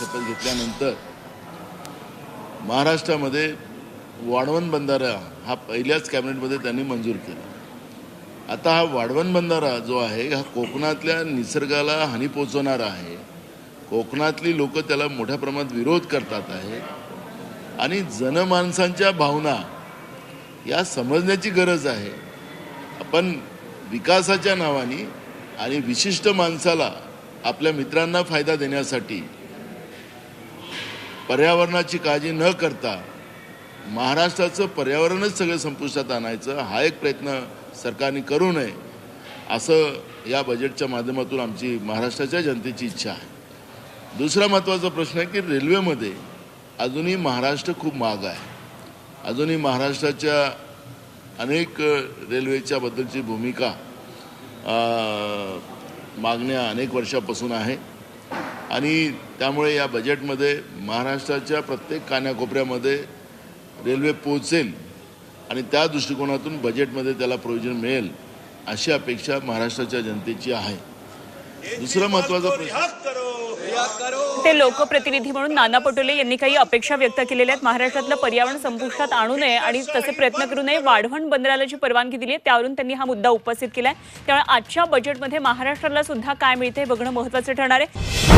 शपथ घेतल्यानंतर महाराष्ट्रामध्ये वाढवण बंधारा हा पहिल्याच कॅबिनेटमध्ये त्यांनी मंजूर केला. आता हा वाढवण बंधारा जो आहे हा कोकणातल्या निसर्गाला हानी पोचवणारा आहे. कोकणातली लोक त्याला मोठ्या प्रमाणात विरोध करतात आहे. आणि जनमानसांच्या भावना या समजण्याची गरज आहे. आपण विकासाच्या नावाने आणि विशिष्ट माणसाला आपल्या मित्रांना फायदा देण्यासाठी पर्यावरणाची काळजी न करता महाराष्ट्राचं पर्यावरणच सगळं संपुष्टात आणायचं हा एक प्रयत्न सरकारने करू नये असं या बजेटच्या माध्यमातून आमची महाराष्ट्राच्या जनतेची इच्छा आहे. दुसरा महत्त्वाचा प्रश्न आहे की रेल्वेमध्ये अजूनही महाराष्ट्र खूप माग आहे. अजूनही महाराष्ट्राच्या अनेक रेल्वेच्या बद्दलची भूमिका मागण्या अनेक वर्षापासून आहे. आणि त्यामुळे या बजेटमध्ये महाराष्ट्राच्या प्रत्येक कान्याकोपऱ्यामध्ये रेल्वे पोहोचेल आणि त्या दृष्टिकोनातून बजेटमध्ये त्याला प्रोविजन मिळेल अशी अपेक्षा महाराष्ट्राच्या जनतेची आहे. दुसरा महत्त्वाचा प्रश्न ते लोकप्रतिनिधी म्हणून नाना पटोले यांनी काही अपेक्षा व्यक्त केलेल्या आहेत. महाराष्ट्रातलं पर्यावरण संपुष्टात आणू नये आणि तसे प्रयत्न करू नये. वाढवण बंदराला जी परवानगी दिली आहे त्यावरून त्यांनी हा मुद्दा उपस्थित केलाय. त्यामुळे आजच्या बजेटमध्ये महाराष्ट्राला सुद्धा काय मिळते हे बघणं महत्वाचं ठरणार आहे.